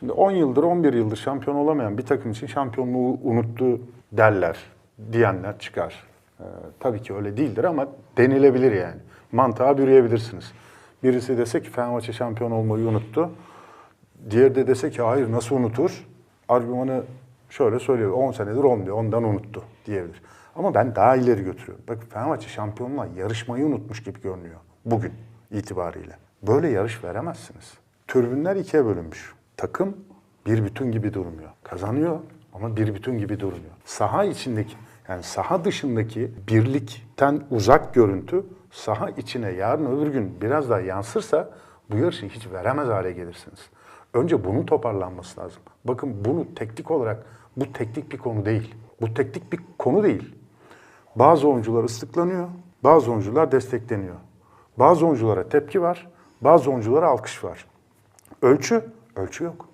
Şimdi 10 yıldır 11 yıldır şampiyon olamayan bir takım için şampiyonluğu unuttu derler diyenler çıkar. Ee, tabii ki öyle değildir ama denilebilir yani. Mantığa bürüyebilirsiniz. Birisi dese ki Fenerbahçe şampiyon olmayı unuttu. Diğeri de dese ki hayır nasıl unutur? Argümanı şöyle söylüyor. 10 senedir olmuyor. Ondan unuttu diyebilir. Ama ben daha ileri götürüyorum. Bakın Fenerbahçe şampiyonluğa yarışmayı unutmuş gibi görünüyor bugün itibariyle. Böyle yarış veremezsiniz. Türbünler ikiye bölünmüş. Takım bir bütün gibi durmuyor. Kazanıyor ama bir bütün gibi durmuyor. Saha içindeki yani saha dışındaki birlikten uzak görüntü saha içine yarın öbür gün biraz daha yansırsa bu yarışı hiç veremez hale gelirsiniz. Önce bunun toparlanması lazım. Bakın bunu teknik olarak bu teknik bir konu değil. Bu teknik bir konu değil. Bazı oyuncular ıslıklanıyor, bazı oyuncular destekleniyor. Bazı oyunculara tepki var, bazı oyunculara alkış var. Ölçü, Ölçü yok.